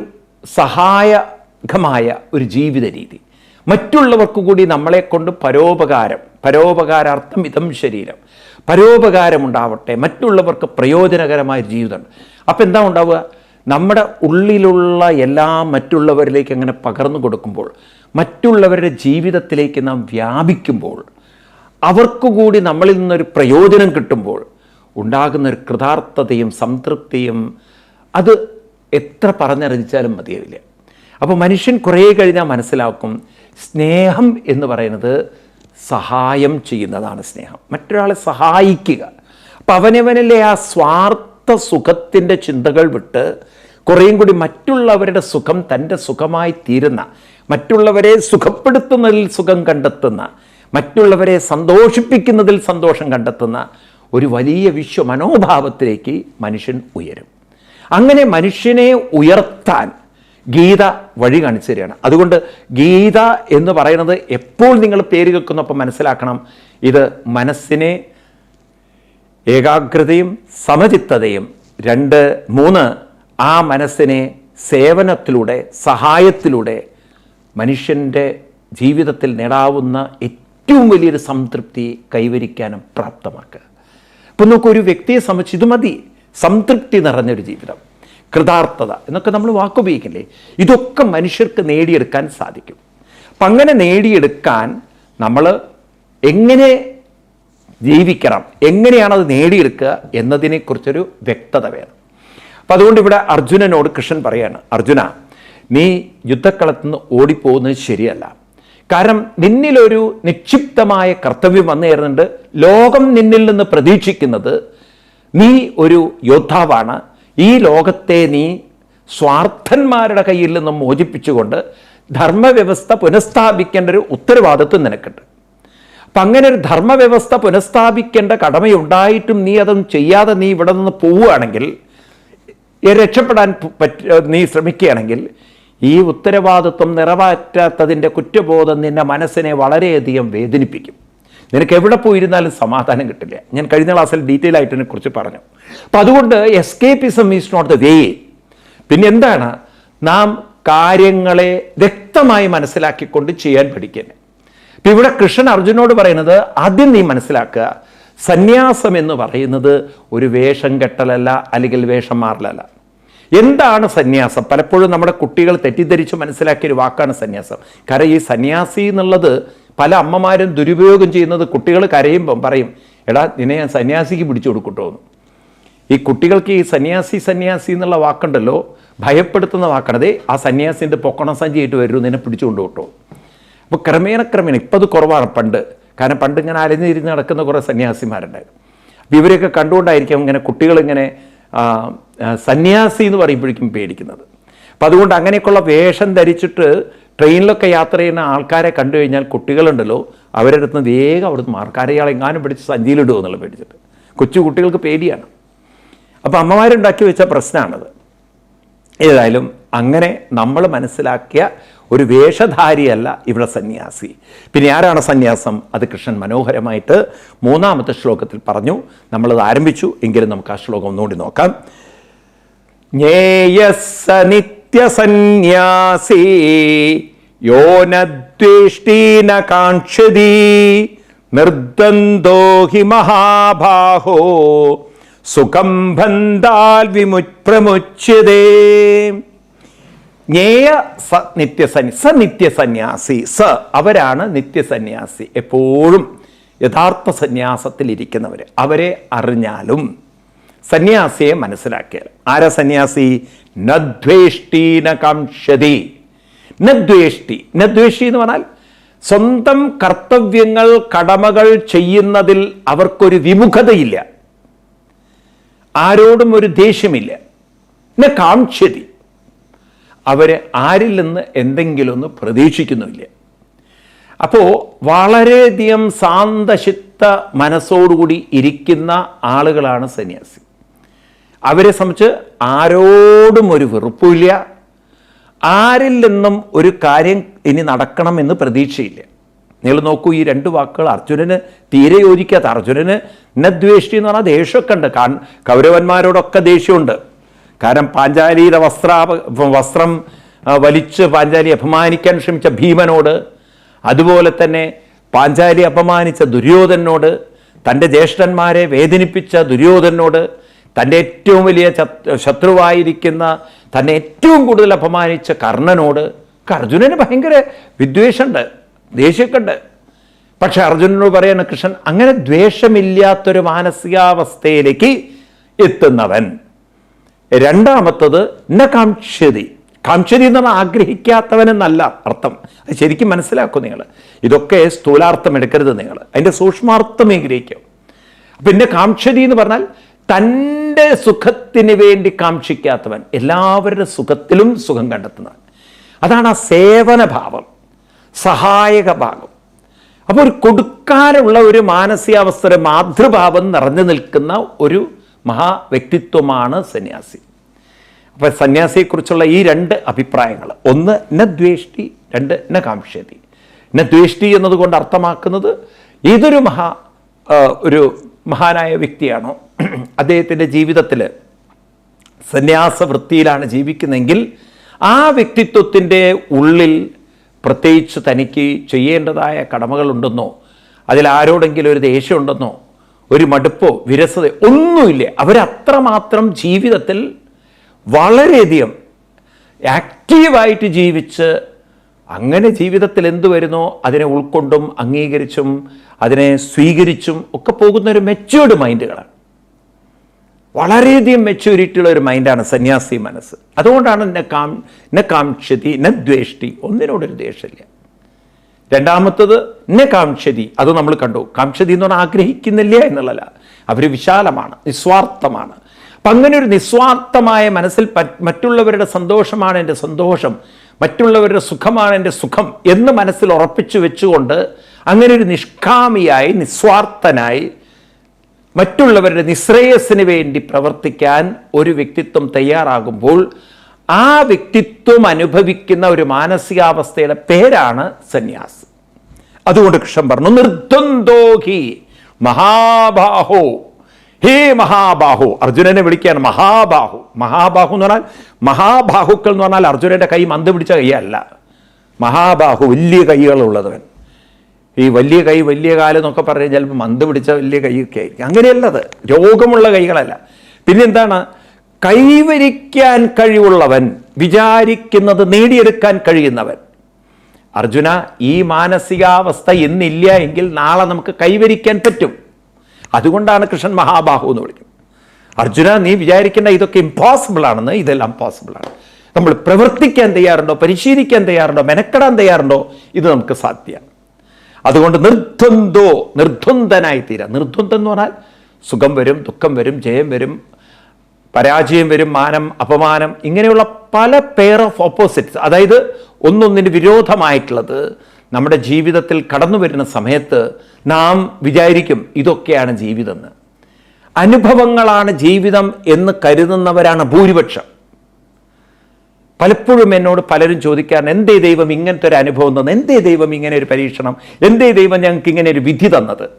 സഹായകമായ ഒരു ജീവിത രീതി മറ്റുള്ളവർക്ക് കൂടി നമ്മളെ കൊണ്ട് പരോപകാരം പരോപകാരാർത്ഥം ഇതം ശരീരം പരോപകാരമുണ്ടാവട്ടെ മറ്റുള്ളവർക്ക് പ്രയോജനകരമായ ജീവിതം അപ്പം എന്താ ഉണ്ടാവുക? നമ്മുടെ ഉള്ളിലുള്ള എല്ലാം മറ്റുള്ളവരിലേക്ക് അങ്ങനെ പകർന്നു കൊടുക്കുമ്പോൾ മറ്റുള്ളവരുടെ ജീവിതത്തിലേക്ക് നാം വ്യാപിക്കുമ്പോൾ അവർക്കു കൂടി നമ്മളിൽ നിന്നൊരു പ്രയോജനം കിട്ടുമ്പോൾ ഉണ്ടാകുന്ന ഒരു കൃതാർത്ഥതയും സംതൃപ്തിയും അത് എത്ര പറഞ്ഞറിയിച്ചാലും മതിയാവില്ല. അപ്പോൾ മനുഷ്യൻ കുറേ കഴിഞ്ഞാൽ മനസ്സിലാക്കും സ്നേഹം എന്ന് പറയുന്നത് സഹായം ചെയ്യുന്നതാണ് സ്നേഹം. മറ്റൊരാളെ സഹായിക്കുക. അപ്പം അവനവനിലെ ആ സ്വാർത്ഥ സുഖത്തിന്റെ ചിന്തകൾ വിട്ട് കുറേയും കൂടി മറ്റുള്ളവരുടെ സുഖം തന്റെ സുഖമായി തീരുന്ന മറ്റുള്ളവരെ സുഖപ്പെടുത്തുന്നതിൽ സുഖം കണ്ടെത്തുന്ന മറ്റുള്ളവരെ സന്തോഷിപ്പിക്കുന്നതിൽ സന്തോഷം കണ്ടെത്തുന്ന ഒരു വലിയ വിശ്വ മനോഭാവത്തിലേക്ക് മനുഷ്യൻ ഉയരും. അങ്ങനെ മനുഷ്യനെ ഉയർത്താൻ ഗീത വഴി കാണിച്ചു തരികയാണ്. അതുകൊണ്ട് ഗീത എന്ന് പറയുന്നത് എപ്പോൾ നിങ്ങൾ പേര് കേൾക്കുന്നപ്പം മനസ്സിലാക്കണം. ഇത് മനസ്സിനെ ഏകാഗ്രതയും സമചിത്തതയും രണ്ട് മൂന്ന് ആ മനസ്സിനെ സേവനത്തിലൂടെ സഹായത്തിലൂടെ മനുഷ്യന്റെ ജീവിതത്തിൽ നേടാവുന്ന ഏറ്റവും വലിയൊരു സംതൃപ്തി കൈവരിക്കാനും പ്രാപ്തമാക്കുക. ഇപ്പം നമുക്ക് ഒരു വ്യക്തിയെ സംബന്ധിച്ച് ഇത് മതി. സംതൃപ്തി നിറഞ്ഞൊരു ജീവിതം. കൃതാർത്ഥത എന്നൊക്കെ നമ്മൾ വാക്കുപയോഗിക്കില്ലേ ഇതൊക്കെ മനുഷ്യർക്ക് നേടിയെടുക്കാൻ സാധിക്കും. അപ്പം അങ്ങനെ നേടിയെടുക്കാൻ നമ്മൾ എങ്ങനെ ജീവിക്കണം? എങ്ങനെയാണ് അത് നേടിയെടുക്കുക എന്നതിനെക്കുറിച്ചൊരു വ്യക്തത വേണം. അപ്പം അതുകൊണ്ട് ഇവിടെ അർജുനനോട് കൃഷ്ണൻ പറയാണ് അർജുന നീ യുദ്ധക്കളത്തിൽ നിന്ന് ഓടിപ്പോകുന്നത് ശരിയല്ല. കാരണം നിന്നിലൊരു നിക്ഷിപ്തമായ കർത്തവ്യം വന്നു ലോകം നിന്നിൽ നിന്ന് പ്രതീക്ഷിക്കുന്നത് നീ ഒരു യോദ്ധാവാണ്. ഈ ലോകത്തെ നീ സ്വാർത്ഥന്മാരുടെ കയ്യിൽ നിന്നും മോചിപ്പിച്ചുകൊണ്ട് ധർമ്മവ്യവസ്ഥ പുനഃസ്ഥാപിക്കേണ്ട ഒരു ഉത്തരവാദിത്വം നിനക്കുണ്ട്. അപ്പം അങ്ങനെ ഒരു ധർമ്മവ്യവസ്ഥ പുനഃസ്ഥാപിക്കേണ്ട കടമയുണ്ടായിട്ടും നീ അതൊന്നും ചെയ്യാതെ നീ ഇവിടെ നിന്ന് പോവുകയാണെങ്കിൽ രക്ഷപ്പെടാൻ പറ്റ നീ ശ്രമിക്കുകയാണെങ്കിൽ ഈ ഉത്തരവാദിത്വം നിറവേറ്റാത്തതിന്റെ കുറ്റബോധം നിന്റെ മനസ്സിനെ വളരെയധികം വേദനിപ്പിക്കും. നിനക്ക് എവിടെ പോയിരുന്നാലും സമാധാനം കിട്ടില്ല. ഞാൻ കഴിഞ്ഞ ക്ലാസ്സിൽ ഡീറ്റെയിൽ ആയിട്ട് ഇതിനെക്കുറിച്ച് പറഞ്ഞു. അപ്പം അതുകൊണ്ട് escapism is not the way പിന്നെ എന്താണ്? നാം കാര്യങ്ങളെ വ്യക്തമായി മനസ്സിലാക്കിക്കൊണ്ട് ചെയ്യാൻ പഠിക്കുന്നത്. ഇപ്പം ഇവിടെ കൃഷ്ണൻ അർജുനോട് പറയുന്നത് ആദ്യം നീ മനസ്സിലാക്കുക. സന്യാസം എന്ന് പറയുന്നത് ഒരു വേഷം കെട്ടലല്ല അല്ലെങ്കിൽ വേഷം മാറലല്ല. എന്താണ് സന്യാസം? പലപ്പോഴും നമ്മുടെ കുട്ടികൾ തെറ്റിദ്ധരിച്ച് മനസ്സിലാക്കിയ ഒരു വാക്കാണ് സന്യാസം. കാരണം ഈ സന്യാസി എന്നുള്ളത് പല അമ്മമാരും ദുരുപയോഗം ചെയ്യുന്നത് കുട്ടികൾ കരയുമ്പം പറയും എടാ നിന്നെ ഞാൻ സന്യാസിക്ക് പിടിച്ചു കൊടുക്കട്ടോ എന്ന് ഈ കുട്ടികൾക്ക് ഈ സന്യാസി സന്യാസി എന്നുള്ള വാക്കുണ്ടല്ലോ ഭയപ്പെടുത്തുന്ന വാക്കണതേ ആ സന്യാസിന്റെ പൊക്കണ സഞ്ചിയായിട്ട് വരൂ നിന്നെ പിടിച്ചുകൊണ്ട് കിട്ടോ അപ്പോൾ ക്രമേണ ക്രമേണ ഇപ്പം അത് കുറവാണ് പണ്ട്. കാരണം പണ്ട് ഇങ്ങനെ അലഞ്ഞിരുന്ന് നടക്കുന്ന കുറേ സന്യാസിമാരുണ്ടായിരുന്നു. അപ്പോൾ ഇവരെയൊക്കെ കണ്ടുകൊണ്ടായിരിക്കും ഇങ്ങനെ കുട്ടികളിങ്ങനെ സന്യാസി എന്ന് പറയുമ്പോഴേക്കും പേടിക്കുന്നത്. അപ്പം അതുകൊണ്ട് അങ്ങനെയൊക്കെയുള്ള വേഷം ധരിച്ചിട്ട് ട്രെയിനിലൊക്കെ യാത്ര ചെയ്യുന്ന ആൾക്കാരെ കണ്ടു കഴിഞ്ഞാൽ കുട്ടികളുണ്ടല്ലോ അവരുടെ അടുത്ത് വേഗം അവിടുന്ന് മാർക്കാരെ ഇയാൾ എങ്ങാനും പിടിച്ച് സഞ്ചിയിലിടുമോ എന്നുള്ള പേടിച്ചിട്ട്. കൊച്ചു കുട്ടികൾക്ക് പേടിയാണ്. അപ്പോൾ അമ്മമാരുണ്ടാക്കി വെച്ച പ്രശ്നമാണത് ഏതായാലും അങ്ങനെ നമ്മൾ മനസ്സിലാക്കിയ ഒരു വേഷധാരിയല്ല ഇവിടെ സന്യാസി. പിന്നെ ആരാണ് സന്യാസം? അത് കൃഷ്ണൻ മനോഹരമായിട്ട് മൂന്നാമത്തെ ശ്ലോകത്തിൽ പറഞ്ഞു. നമ്മളത് ആരംഭിച്ചു. എങ്കിലും നമുക്ക് ആ ശ്ലോകം ഒന്നുകൂടി നോക്കാം. ജ്ഞേയസ നിത്യസന്യാസി യോ നദ്വേഷ്ടീന കാക്ഷതി നിർദ്വന്ദോ ഹി മഹാഭാഹോ സുഖം ബന്ധാൽ വിമുപ്രമുച്യതേ ജ്ഞേയ സ നിത്യസന്യ സ നിത്യസന്യാസി സ അവരാണ് നിത്യസന്യാസി. എപ്പോഴും യഥാർത്ഥ സന്യാസത്തിൽ ഇരിക്കുന്നവർ അവരെ അറിഞ്ഞാലും സന്യാസിയെ മനസ്സിലാക്കിയാൽ. ആരാ സന്യാസി? നദ്വേഷ്ടി ന നദ്വേഷ്ടി. നദ്വേഷ്ടി നദ്വേഷി എന്ന് പറഞ്ഞാൽ സ്വന്തം കർത്തവ്യങ്ങൾ കടമകൾ ചെയ്യുന്നതിൽ അവർക്കൊരു വിമുഖതയില്ല. ആരോടും ഒരു ദേഷ്യമില്ല. ന കാംക്ഷതി. അവർ ആരിൽ നിന്ന് എന്തെങ്കിലും ഒന്ന് പ്രതീക്ഷിക്കുന്നുമില്ല. അപ്പോൾ വളരെയധികം ശാന്തശിത്ത മനസ്സോടുകൂടി ഇരിക്കുന്ന ആളുകളാണ് സന്യാസി. അവരെ സംബന്ധിച്ച് ആരോടും ഒരു വെറുപ്പില്ല ആരിൽ നിന്നും ഒരു കാര്യം ഇനി നടക്കണമെന്ന് പ്രതീക്ഷയില്ല. നിങ്ങൾ നോക്കൂ ഈ രണ്ട് വാക്കുകൾ അർജുനന് തീരെ യോജിക്കാത്ത. അർജുനന് നദ്വേഷ്ടി എന്ന് പറഞ്ഞാൽ ദേഷ്യമൊക്കെ ഉണ്ട്. കാ കൗരവന്മാരോടൊക്കെ ദേഷ്യമുണ്ട്. കാരണം പാഞ്ചാലിയുടെ വസ്ത്ര വസ്ത്രം വലിച്ച് പാഞ്ചാലി അപമാനിക്കാൻ ശ്രമിച്ച ഭീമനോട് അതുപോലെ തന്നെ പാഞ്ചാലി അപമാനിച്ച ദുര്യോധനോട് തന്റെ ജ്യേഷ്ഠന്മാരെ വേദനിപ്പിച്ച ദുര്യോധനോട് തന്റെ ഏറ്റവും വലിയ ശത്രുവായിരിക്കുന്ന തന്നെ ഏറ്റവും കൂടുതൽ അപമാനിച്ച കർണനോട് അർജുനന് ഭയങ്കര വിദ്വേഷമുണ്ട് ദേഷ്യമൊക്കെ ഉണ്ട് പക്ഷെ അർജുനനോട് പറയുന്ന കൃഷ്ണൻ അങ്ങനെ ദ്വേഷമില്ലാത്തൊരു മാനസികാവസ്ഥയിലേക്ക് എത്തുന്നവൻ. രണ്ടാമത്തത് ന കാംക്ഷതി കാംക്ഷതി എന്ന് പറഞ്ഞാൽ ആഗ്രഹിക്കാത്തവനെന്നല്ല അർത്ഥം. അത് ശരിക്കും മനസ്സിലാക്കും നിങ്ങൾ. ഇതൊക്കെ സ്ഥൂലാർത്ഥം എടുക്കരുത് നിങ്ങൾ. അതിന്റെ സൂക്ഷ്മാർത്ഥം ഗ്രഹിക്കും പിന്നെ കാംക്ഷതി എന്ന് പറഞ്ഞാൽ തന്റെ സുഖത്തിന് വേണ്ടി കാക്ഷിക്കാത്തവൻ എല്ലാവരുടെ സുഖത്തിലും സുഖം കണ്ടെത്തുന്നവൻ. അതാണ് ആ സേവന ഭാവം സഹായക ഭാഗം അപ്പോൾ ഒരു കൊടുക്കാനുള്ള ഒരു മാനസികാവസ്ഥ മാതൃഭാവം നിറഞ്ഞു നിൽക്കുന്ന ഒരു മഹാ വ്യക്തിത്വമാണ് സന്യാസി. അപ്പോൾ സന്യാസിയെക്കുറിച്ചുള്ള ഈ രണ്ട് അഭിപ്രായങ്ങൾ ഒന്ന് ന ദ്വേഷ്ടി രണ്ട് ന കാംക്ഷതി. ന ദ്വേഷ്ടി എന്നതുകൊണ്ട് അർത്ഥമാക്കുന്നത് ഏതൊരു മഹാ ഒരു മഹാനായ വ്യക്തിയാണോ അദ്ദേഹത്തിന്റെ ജീവിതത്തിൽ സന്യാസ വൃത്തിയിലാണ് ജീവിക്കുന്നതെങ്കിൽ ആ വ്യക്തിത്വത്തിന്റെ ഉള്ളിൽ പ്രത്യേകിച്ച് തനിക്ക് ചെയ്യേണ്ടതായ കടമകളുണ്ടെന്നോ അതിൽ ആരോടെങ്കിലും ഒരു ദേഷ്യമുണ്ടെന്നോ ഒരു മടുപ്പോ വിരസതയോ ഒന്നുമില്ല. അവരത്രമാത്രം ജീവിതത്തിൽ വളരെയധികം ആക്റ്റീവായിട്ട് ജീവിച്ച് അങ്ങനെ ജീവിതത്തിൽ എന്തു വരുന്നോ അതിനെ ഉൾക്കൊണ്ടും അംഗീകരിച്ചും അതിനെ സ്വീകരിച്ചും ഒക്കെ പോകുന്ന ഒരു മെച്ചേർഡ് മൈൻഡുകളാണ് വളരെയധികം മെച്യൂരിറ്റിയുള്ള ഒരു മൈൻഡാണ് സന്യാസി മനസ്സ്. അതുകൊണ്ടാണ് എന്നെ കാം എന്നെ കാംക്ഷതി ന ദ്വേഷ്ടി ഒന്നിനോടൊരു ദ്വേഷമില്ല രണ്ടാമത്തത് എന്നെ കാംക്ഷതി അത് നമ്മൾ കണ്ടു. കാംക്ഷതി എന്ന് പറഞ്ഞാൽ ആഗ്രഹിക്കുന്നില്ല എന്നുള്ളതല്ല അവർ വിശാലമാണ് നിസ്വാർത്ഥമാണ്. അപ്പം അങ്ങനെ ഒരു നിസ്വാർത്ഥമായ മനസ്സിൽ മറ്റുള്ളവരുടെ സന്തോഷമാണ് എന്റെ സന്തോഷം മറ്റുള്ളവരുടെ സുഖമാണ് എന്റെ സുഖം എന്ന് മനസ്സിൽ ഉറപ്പിച്ചു വെച്ചുകൊണ്ട് അങ്ങനെ ഒരു നിഷ്കാമിയായി നിസ്വാർത്ഥനായി മറ്റുള്ളവരുടെ നിശ്രേയസ്സിന് വേണ്ടി പ്രവർത്തിക്കാൻ ഒരു വ്യക്തിത്വം തയ്യാറാകുമ്പോൾ ആ വ്യക്തിത്വം അനുഭവിക്കുന്ന ഒരു മാനസികാവസ്ഥയുടെ പേരാണ് സന്യാസ്. അതുകൊണ്ട് കൃഷ്ണൻ പറഞ്ഞു നിർദ്വന്ദോഹി മഹാബാഹോ. ഹേ മഹാബാഹു. അർജുനനെ വിളിക്കുകയാണ് മഹാബാഹു. മഹാബാഹു എന്ന് പറഞ്ഞാൽ മഹാബാഹുക്കൾ എന്ന് പറഞ്ഞാൽ അർജുനന്റെ കൈ മന്ത് പിടിച്ച കൈയല്ല. മഹാബാഹു വലിയ കൈകളുള്ളവൻ. ഈ വലിയ കൈ വലിയ കാലം എന്നൊക്കെ പറഞ്ഞാൽ ചിലപ്പോൾ മന്ത് പിടിച്ച വലിയ കൈയൊക്കെ ആയിരിക്കും. അങ്ങനെയല്ലത്. രോഗമുള്ള കൈകളല്ല. പിന്നെന്താണ് കൈവരിക്കാൻ കഴിവുള്ളവൻ വിചാരിക്കുന്നത് നേടിയെടുക്കാൻ കഴിയുന്നവൻ. അർജുന ഈ മാനസികാവസ്ഥ ഇന്നില്ല എങ്കിൽ നാളെ നമുക്ക് കൈവരിക്കാൻ പറ്റും. അതുകൊണ്ടാണ് കൃഷ്ണൻ മഹാബാഹു എന്ന് വിളിക്കുന്നത്. അർജുന നീ വിചാരിക്കേണ്ട ഇതൊക്കെ ഇമ്പോസിബിൾ ആണെന്ന് ഇതെല്ലാം പോസിബിൾ ആണ്. നമ്മൾ പ്രവർത്തിക്കാൻ തയ്യാറുണ്ടോ? പരിശീലിക്കാൻ തയ്യാറുണ്ടോ? മെനക്കെടാൻ തയ്യാറുണ്ടോ? ഇത് നമുക്ക് സാധ്യമാണ്. അതുകൊണ്ട് നിർദ്വന്ദ്വോ നിർദ്വന്ദ്വനായി തീരാം നിർദ്വന്ദ്വം എന്ന് പറഞ്ഞാൽ സുഖം വരും ദുഃഖം വരും ജയം വരും പരാജയം വരും മാനം അപമാനം ഇങ്ങനെയുള്ള പല പെയർ ഓഫ് ഓപ്പോസിറ്റ്സ് അതായത് ഒന്നൊന്നിന് വിരോധമായിട്ടുള്ളത് നമ്മുടെ ജീവിതത്തിൽ കടന്നു വരുന്ന സമയത്ത് നാം വിചാരിക്കും ഇതൊക്കെയാണ് ജീവിതം എന്ന്. അനുഭവങ്ങളാണ് ജീവിതം എന്ന് കരുതുന്നവരാണ് ഭൂരിപക്ഷം. പലപ്പോഴും എന്നോട് പലരും ചോദിക്കാറുണ്ട് എന്തേ ദൈവം ഇങ്ങനത്തെ ഒരു അനുഭവം തന്നത്? എന്തേ ദൈവം ഇങ്ങനെ ഒരു പരീക്ഷണം? എന്തേ ദൈവം ഞങ്ങൾക്ക് ഇങ്ങനെ ഒരു വിധി തന്നത്?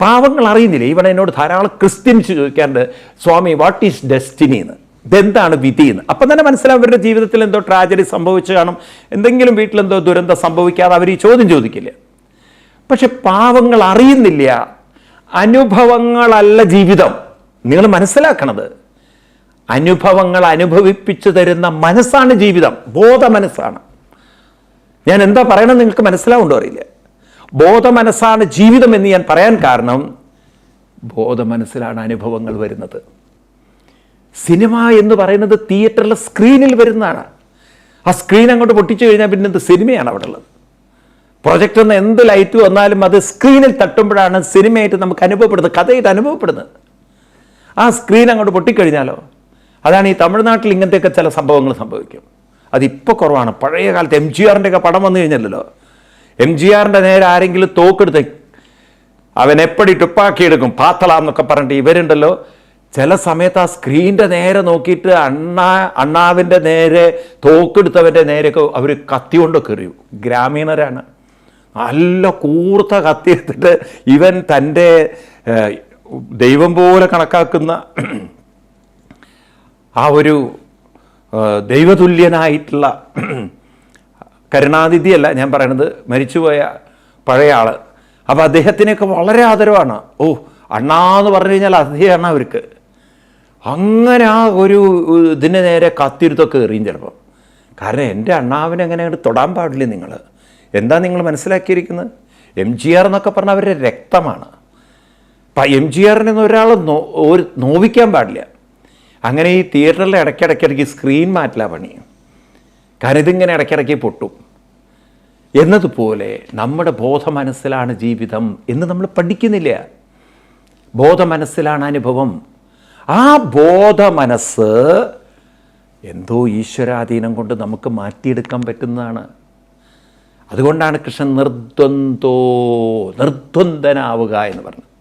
പാവങ്ങൾ അറിയുന്നില്ല. ഇവിടെ എന്നോട് ധാരാളം ക്രിസ്ത്യൻസ് ചോദിക്കാറുണ്ട് സ്വാമി വാട്ട് ഈസ് ഡെസ്റ്റിനി എന്ന് ഇതെന്താണ് വിധി എന്ന് അപ്പം തന്നെ മനസ്സിലാവും അവരുടെ ജീവിതത്തിൽ എന്തോ ട്രാജഡി സംഭവിച്ചു കാണും. എന്തെങ്കിലും വീട്ടിലെന്തോ ദുരന്തം സംഭവിക്കാതെ അവർ ഈ ചോദ്യം ചോദിക്കില്ല. പക്ഷെ പാവങ്ങൾ അറിയുന്നില്ല. അനുഭവങ്ങളല്ല ജീവിതം. നിങ്ങൾ മനസ്സിലാക്കണത്. അനുഭവങ്ങൾ അനുഭവിപ്പിച്ചു തരുന്ന മനസ്സാണ് ജീവിതം. ബോധ മനസ്സാണ് ഞാൻ എന്താ പറയണമെന്ന് നിങ്ങൾക്ക് മനസ്സിലാവുണ്ടോ അറിയില്ല. ബോധ മനസ്സാണ് ജീവിതം എന്ന് ഞാൻ പറയാൻ കാരണം ബോധ മനസ്സിലാണ് അനുഭവങ്ങൾ വരുന്നത്. സിനിമ എന്ന് പറയുന്നത് തിയേറ്ററിലെ സ്ക്രീനിൽ വരുന്നതാണ്. ആ സ്ക്രീൻ അങ്ങോട്ട് പൊട്ടിച്ചു കഴിഞ്ഞാൽ പിന്നെ എന്ത് സിനിമയാണ് അവിടെ ഉള്ളത്. പ്രൊജക്റ്റ് നിന്ന് എന്ത് ലൈറ്റ് വന്നാലും അത് സ്ക്രീനിൽ തട്ടുമ്പോഴാണ് സിനിമയായിട്ട് നമുക്ക് അനുഭവപ്പെടുന്നത് കഥയായിട്ട് അനുഭവപ്പെടുന്നത്. ആ സ്ക്രീൻ അങ്ങോട്ട് പൊട്ടിക്കഴിഞ്ഞാലോ അതാണ് ഈ തമിഴ്നാട്ടിൽ ഇങ്ങനത്തെയൊക്കെ ചില സംഭവങ്ങൾ സംഭവിക്കും. അതിപ്പോൾ കുറവാണ്. പഴയ കാലത്ത് എം ജി ആറിന്റെ ഒക്കെ പടം വന്നു കഴിഞ്ഞല്ലോ. എം ജി ആറിന്റെ നേരെ ആരെങ്കിലും തോക്കെടുത്ത് അവൻ എപ്പടി ടുപ്പാക്കിയെടുക്കും പാത്തള എന്നൊക്കെ പറഞ്ഞിട്ട് ഇവരുണ്ടല്ലോ. ചില സമയത്ത് ആ സ്ക്രീനിന്റെ നേരെ നോക്കിയിട്ട് അണ്ണാ അണ്ണാവിന്റെ നേരെ തോക്കെടുത്തവന്റെ നേരെയൊക്കെ അവർ കത്തി കൊണ്ടൊക്കെ എറിയും ഗ്രാമീണരാണ്. നല്ല കൂർത്ത കത്തി എടുത്തിട്ട് ഇവൻ തന്റെ ദൈവം പോലെ കണക്കാക്കുന്ന ആ ഒരു ദൈവതുല്യനായിട്ടുള്ള കരുണാതിഥിയല്ല ഞാൻ പറയണത് മരിച്ചുപോയ പഴയ ആൾ അപ്പോൾ അദ്ദേഹത്തിനെയൊക്കെ വളരെ ആദരവാണ്. ഓ അണ്ണാ എന്ന് പറഞ്ഞു കഴിഞ്ഞാൽ അദ്ദേഹമാണ് അവർക്ക്. അങ്ങനെ ആ ഒരു ഇതിന് നേരെ കത്തിരുത്തൊക്കെ എറിയും ചിലപ്പോൾ കാരണം എന്റെ അണ്ണാവിനെ അങ്ങനെ അങ്ങോട്ട് തൊടാൻ പാടില്ല നിങ്ങൾ എന്താ നിങ്ങൾ മനസ്സിലാക്കിയിരിക്കുന്നത്? എം ജി ആർ എന്നൊക്കെ പറഞ്ഞാൽ അവരുടെ രക്തമാണ്. എം ജി ആറിനൊന്നും ഒരാൾ നോ ഒരു നോവിക്കാൻ പാടില്ല. അങ്ങനെ ഈ തിയേറ്ററിൽ ഇടയ്ക്കിടയ്ക്കിടയ്ക്ക് സ്ക്രീൻ മാറ്റില്ല പണി. കാരണം ഇതിങ്ങനെ ഇടയ്ക്കിടയ്ക്ക് പൊട്ടും. എന്നതുപോലെ നമ്മുടെ ബോധ മനസ്സിലാണ് ജീവിതം എന്ന് നമ്മൾ പഠിക്കുന്നില്ല. ബോധ മനസ്സിലാണ് അനുഭവം. ആ ബോധ മനസ്സ് എന്തോ ഈശ്വരാധീനം കൊണ്ട് നമുക്ക് മാറ്റിയെടുക്കാൻ പറ്റുന്നതാണ്. അതുകൊണ്ടാണ് കൃഷ്ണൻ നിർദ്വന്ദ്വോ നിർദ്വന്തനാവുക എന്ന് പറഞ്ഞത്.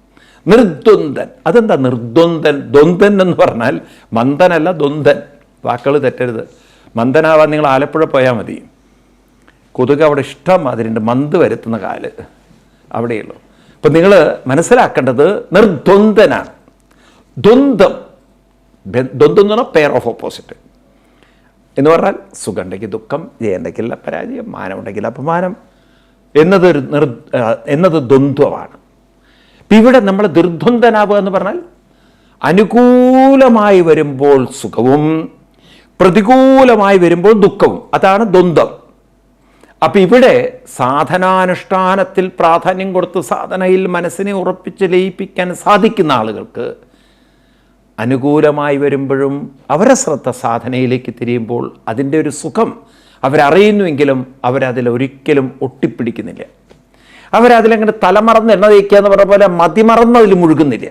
നിർദ്വന്ദ്വൻ അതെന്താ നിർദ്വന്ദൻ? ദ്വന്ദൻ എന്ന് പറഞ്ഞാൽ മന്ദനല്ല ദ്വന്ദൻ. വാക്കുകൾ തെറ്റരുത്. മന്ദനാവാൻ നിങ്ങൾ ആലപ്പുഴ പോയാൽ മതി. കൊതുക് അവിടെ ഇഷ്ടം മാതിരിണ്ട്. മന്ത് വരുത്തുന്ന കാൽ. അവിടെയുള്ളൂ. അപ്പം നിങ്ങൾ മനസ്സിലാക്കേണ്ടത് നിർദ്വന്ദനാണ്. ദ്വന്ദ്വം. ബെ- ദ്വന്ദ്വം എന്ന് പറഞ്ഞാൽ പെയർ ഓഫ് ഓപ്പോസിറ്റ് എന്ന് പറഞ്ഞാൽ സുഖമുണ്ടെങ്കിൽ ദുഃഖം ജയുണ്ടെങ്കിൽ പരാജയം മാനമുണ്ടെങ്കിൽ അപമാനം എന്നതൊരു നിർ എന്നത് ദ്വന്ദ്വമാണ്. ഇവിടെ നമ്മൾ ദുർദ്വന്ദ്വനാവുക എന്ന് പറഞ്ഞാൽ അനുകൂലമായി വരുമ്പോൾ സുഖവും പ്രതികൂലമായി വരുമ്പോൾ ദുഃഖവും. അതാണ് ദ്വന്ദ്വം. അപ്പം ഇവിടെ സാധനാനുഷ്ഠാനത്തിൽ പ്രാധാന്യം കൊടുത്ത് സാധനയിൽ മനസ്സിനെ ഉറപ്പിച്ച് ലയിപ്പിക്കാൻ സാധിക്കുന്ന ആളുകൾക്ക് അനുകൂലമായി വരുമ്പോഴും അവരെ ശ്രദ്ധ സാധനയിലേക്ക് തിരിയുമ്പോൾ അതിന്റെ ഒരു സുഖം അവരറിയുന്നുവെങ്കിലും അവരതിൽ ഒരിക്കലും ഒട്ടിപ്പിടിക്കുന്നില്ല. അവരതിലങ്ങനെ തലമറന്ന് എണ്ണ തേക്കുക എന്ന് പറഞ്ഞ പോലെ മതിമറന്ന് അതിൽ മുഴുകുന്നില്ല.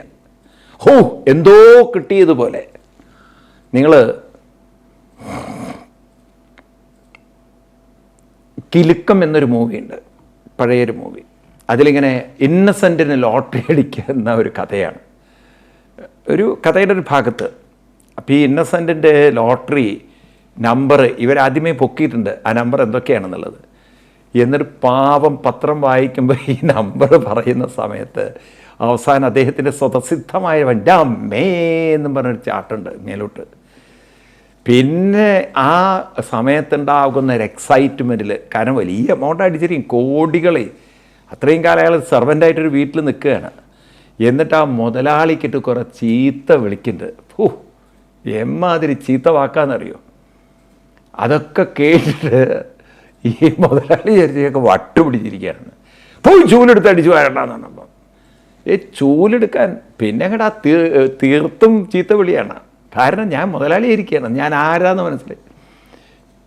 ഹോ എന്തോ കിട്ടിയതുപോലെ. നിങ്ങൾ കിലുക്കം എന്നൊരു മൂവിയുണ്ട് പഴയൊരു മൂവി അതിലിങ്ങനെ ഇന്നസെന്റിന് ലോട്ടറി അടിക്കുന്ന ഒരു കഥയാണ്. ഒരു കഥയുടെ ഒരു ഭാഗത്ത്. അപ്പോൾ ഈ ഇന്നസെന്റിന്റെ ലോട്ടറി നമ്പർ ഇവരാദ്യമേ പൊക്കിയിട്ടുണ്ട്. ആ നമ്പർ എന്തൊക്കെയാണെന്നുള്ളത്. എന്നിട്ട് പാവം പത്രം വായിക്കുമ്പോൾ ഈ നമ്പർ പറയുന്ന സമയത്ത് അവസാനം അദ്ദേഹത്തിന്റെ സ്വതസിദ്ധമായ വണ്ടി അമ്മേ എന്നും പറഞ്ഞൊരു ചാട്ടുണ്ട് മേലോട്ട്. പിന്നെ ആ സമയത്തുണ്ടാകുന്ന ഒരു എക്സൈറ്റ്മെന്റിൽ കാരണം വലിയ എമൗണ്ട് അടിച്ചിരിക്കും. കോടികളെ. അത്രയും കാലം അയാൾ സെർവന്റായിട്ടൊരു വീട്ടിൽ നിൽക്കുകയാണ്. എന്നിട്ട് ആ മുതലാളിക്കിട്ട് കുറേ ചീത്ത വിളിക്കുന്നുണ്ട്. ഹൂ എമ്മാതിരി ചീത്ത വാക്കാന്നറിയോ? അതൊക്കെ കേട്ടിട്ട് ഈ മുതലാളി വിചാരിച്ചൊക്കെ വട്ടുപിടിച്ചിരിക്കുകയാണ് പോയി ചൂലെടുത്ത് അടിച്ചു വരണ്ടെന്നാണ് അപ്പം ഈ ചൂലെടുക്കാൻ പിന്നെ അങ്ങോട്ട് ആ തീ തീർത്തും ചീത്ത വിളിയാണ്. കാരണം ഞാൻ മുതലാളിയായിരിക്കുകയാണ് ഞാൻ ആരാന്ന് മനസ്സിലായി.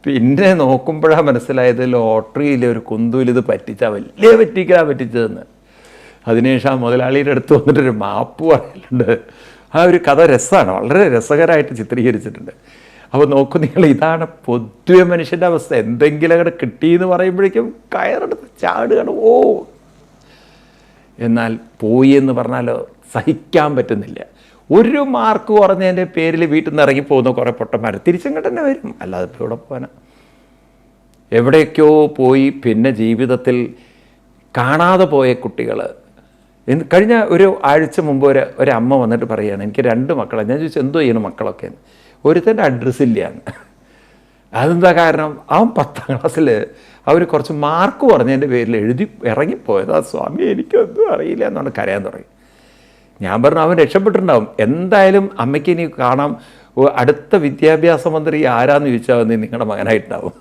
പിന്നെ നോക്കുമ്പോഴാണ് മനസ്സിലായത് ലോട്ടറിയിൽ ഒരു കുന്തൂൽ ഇത് പറ്റിച്ചാൽ വലിയ പറ്റിക്കാ പറ്റിച്ചതെന്ന്. അതിനുശേഷം ആ മുതലാളിയുടെ അടുത്ത് വന്നിട്ടൊരു മാപ്പ് പറയലുണ്ട് ആ ഒരു കഥ രസമാണ് വളരെ രസകരമായിട്ട് ചിത്രീകരിച്ചിട്ടുണ്ട്. അപ്പോൾ നോക്കൂ നിങ്ങൾ ഇതാണ് പൊതുവെ മനുഷ്യന്റെ അവസ്ഥ. എന്തെങ്കിലും അങ്ങോട്ട് കിട്ടിയെന്ന് പറയുമ്പോഴേക്കും കയറെടുത്ത് ചാടുകയാണ് ഓ. എന്നാൽ പോയി എന്ന് പറഞ്ഞാൽ സഹിക്കാൻ പറ്റുന്നില്ല. ഒരു മാർക്ക് കുറഞ്ഞതിന്റെ പേരിൽ വീട്ടിൽ നിന്ന് ഇറങ്ങിപ്പോകുന്ന കുറേ പൊട്ടന്മാർ തിരിച്ചങ്ങോട്ട് തന്നെ വരും. അല്ലാതെ ഇപ്പോൾ ഇവിടെ പോകാനാ എവിടേക്കോ പോയി പിന്നെ ജീവിതത്തിൽ കാണാതെ പോയ കുട്ടികൾ കഴിഞ്ഞ ഒരു ആഴ്ച മുമ്പ് ഒരു ഒരു അമ്മ വന്നിട്ട് പറയുകയാണ് എനിക്ക് രണ്ട് മക്കളാണ് ഞാൻ ചോദിച്ചു എന്തോ ചെയ്യണം മക്കളൊക്കെ? ഒരുത്തന്റെ അഡ്രസ്സ് ഇല്ല അതെന്താ കാരണം? അവൻ പത്താം ക്ലാസ്സിൽ അവർ കുറച്ച് മാർക്ക് പറഞ്ഞതിന്റെ പേരിൽ എഴുതി ഇറങ്ങിപ്പോയത്. ആ സ്വാമി എനിക്കൊന്നും അറിയില്ല എന്നാണ് കരയാൻ തുടങ്ങി. ഞാൻ പറഞ്ഞു അവൻ രക്ഷപ്പെട്ടിട്ടുണ്ടാവും. എന്തായാലും അമ്മയ്ക്ക് ഇനി കാണാം. അടുത്ത വിദ്യാഭ്യാസ മന്ത്രി ആരാന്ന് ചോദിച്ചാൽ നീ നിങ്ങളുടെ മകനായിട്ടുണ്ടാവും.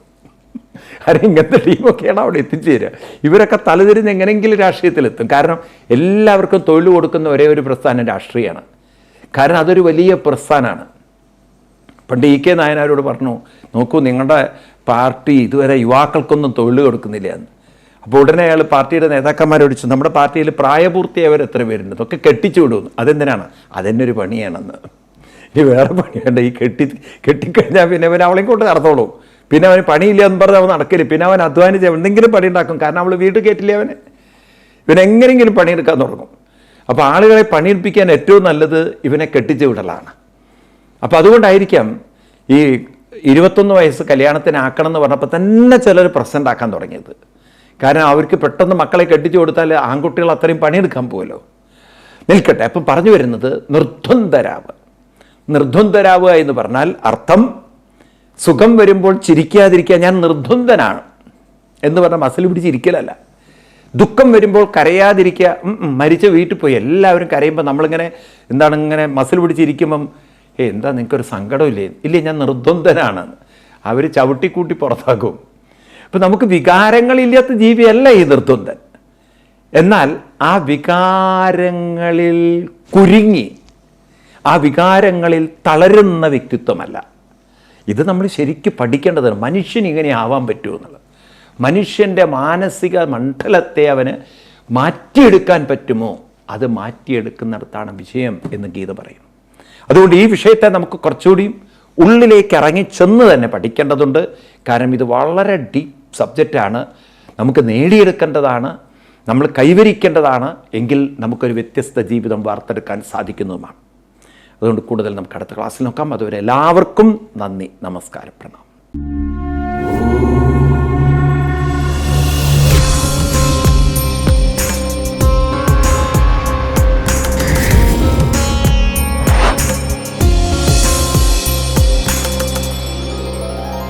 കാരണം ഇങ്ങനത്തെ ടീമൊക്കെയാണ് അവിടെ എത്തിച്ചേരുക. ഇവരൊക്കെ തലതിരിഞ്ഞ് എങ്ങനെയെങ്കിലും രാഷ്ട്രീയത്തിലെത്തും. കാരണം എല്ലാവർക്കും തൊഴിൽ കൊടുക്കുന്ന ഒരേ ഒരു പ്രസ്ഥാനം രാഷ്ട്രീയമാണ്. കാരണം അതൊരു വലിയ പ്രസ്ഥാനമാണ്. പണ്ട് ഇ കെ നായനാരോട് പറഞ്ഞു നോക്കൂ നിങ്ങളുടെ പാർട്ടി ഇതുവരെ യുവാക്കൾക്കൊന്നും തൊഴിൽ കൊടുക്കുന്നില്ല എന്ന്. അപ്പോൾ ഉടനെ അയാൾ പാർട്ടിയുടെ നേതാക്കന്മാരോട് ചോദിച്ചു നമ്മുടെ പാർട്ടിയിൽ പ്രായപൂർത്തിയായവർ എത്ര പേരുണ്ട്? അതൊക്കെ കെട്ടിച്ചു വിടുമെന്ന് അതെന്തിനാണ്? അതെന്നെ ഒരു പണിയാണെന്ന്. ഇനി വേറെ പണിയുണ്ട്. ഈ കെട്ടി കെട്ടിക്കഴിഞ്ഞാൽ പിന്നെ അവൻ അവളെയും കൊണ്ട് നടന്നോളൂ. പിന്നെ അവന് പണിയില്ല എന്ന് പറഞ്ഞാൽ അവൻ നടക്കില്ല. പിന്നെ അവൻ അധ്വാനിച്ച് എന്തെങ്കിലും പണി ഉണ്ടാക്കും. കാരണം അവൾ വീട്ടിൽ കയറ്റില്ല അവന്? ഇവൻ എങ്ങനെയെങ്കിലും പണിയെടുക്കാൻ തുടങ്ങും. അപ്പോൾ ആളുകളെ പണിയെടുപ്പിക്കാൻ ഏറ്റവും നല്ലത് ഇവനെ കെട്ടിച്ചു വിടലാണ്. അപ്പോൾ അതുകൊണ്ടായിരിക്കാം ഈ ഇരുപത്തൊന്ന് വയസ്സ് കല്യാണത്തിനാക്കണം എന്ന് പറഞ്ഞപ്പോൾ തന്നെ ചിലർ പ്രസന്റ് ആക്കാൻ തുടങ്ങിയത്. കാരണം അവർക്ക് പെട്ടെന്ന് മക്കളെ കെട്ടിച്ചു കൊടുത്താൽ ആൺകുട്ടികൾ അത്രയും പണിയെടുക്കാൻ പോകുമല്ലോ നിൽക്കട്ടെ അപ്പം പറഞ്ഞു വരുന്നത് നിർദ്വന്ദ്വരാവ്. നിർദ്വന്ദ്വരാവുക എന്ന് പറഞ്ഞാൽ അർത്ഥം സുഖം വരുമ്പോൾ ചിരിക്കാതിരിക്കുക ഞാൻ നിർദ്വന്ദ്വനാണ് എന്ന് പറഞ്ഞാൽ മസിൽ പിടിച്ചിരിക്കലല്ല ദുഃഖം വരുമ്പോൾ കരയാതിരിക്കുക മരിച്ച വീട്ടിൽ പോയി എല്ലാവരും കരയുമ്പോൾ നമ്മളിങ്ങനെ എന്താണ് ഇങ്ങനെ മസിൽ പിടിച്ചിരിക്കുമ്പം ഏ എന്താ നിങ്ങൾക്കൊരു സങ്കടമില്ലേ? ഇല്ലേ ഞാൻ നിർദ്വന്ദനാണ് അവർ ചവിട്ടിക്കൂട്ടി പുറത്താക്കും. അപ്പം നമുക്ക് വികാരങ്ങളില്ലാത്ത ജീവിയല്ല ഈ നിർദ്വന്ദൻ എന്നാൽ ആ വികാരങ്ങളിൽ കുരുങ്ങി ആ വികാരങ്ങളിൽ തളരുന്ന വ്യക്തിത്വമല്ല. ഇത് നമ്മൾ ശരിക്കും പഠിക്കേണ്ടതാണ്. മനുഷ്യൻ ഇങ്ങനെ ആവാൻ പറ്റുമോ എന്നുള്ളത്. മനുഷ്യന്റെ മാനസിക മണ്ഡലത്തെ അവന് മാറ്റിയെടുക്കാൻ പറ്റുമോ? അത് മാറ്റിയെടുക്കുന്നിടത്താണ് വിജയം എന്ന് ഗീത പറയും അതുകൊണ്ട് ഈ വിഷയത്തെ നമുക്ക് കുറച്ചുകൂടി ഉള്ളിലേക്ക് ഇറങ്ങി ചെന്ന് തന്നെ പഠിക്കേണ്ടതുണ്ട്. കാരണം ഇത് വളരെ ഡീപ്പ് സബ്ജക്റ്റാണ് നമുക്ക് നേടിയെടുക്കേണ്ടതാണ്. നമ്മൾ കൈവരിക്കേണ്ടതാണ്. എങ്കിൽ നമുക്കൊരു വ്യത്യസ്ത ജീവിതം വാർത്തെടുക്കാൻ സാധിക്കുന്നതുമാണ്. അതുകൊണ്ട് കൂടുതൽ നമുക്ക് അടുത്ത ക്ലാസ്സിൽ നോക്കാം. അതുവരെ എല്ലാവർക്കും നന്ദി. നമസ്കാരം.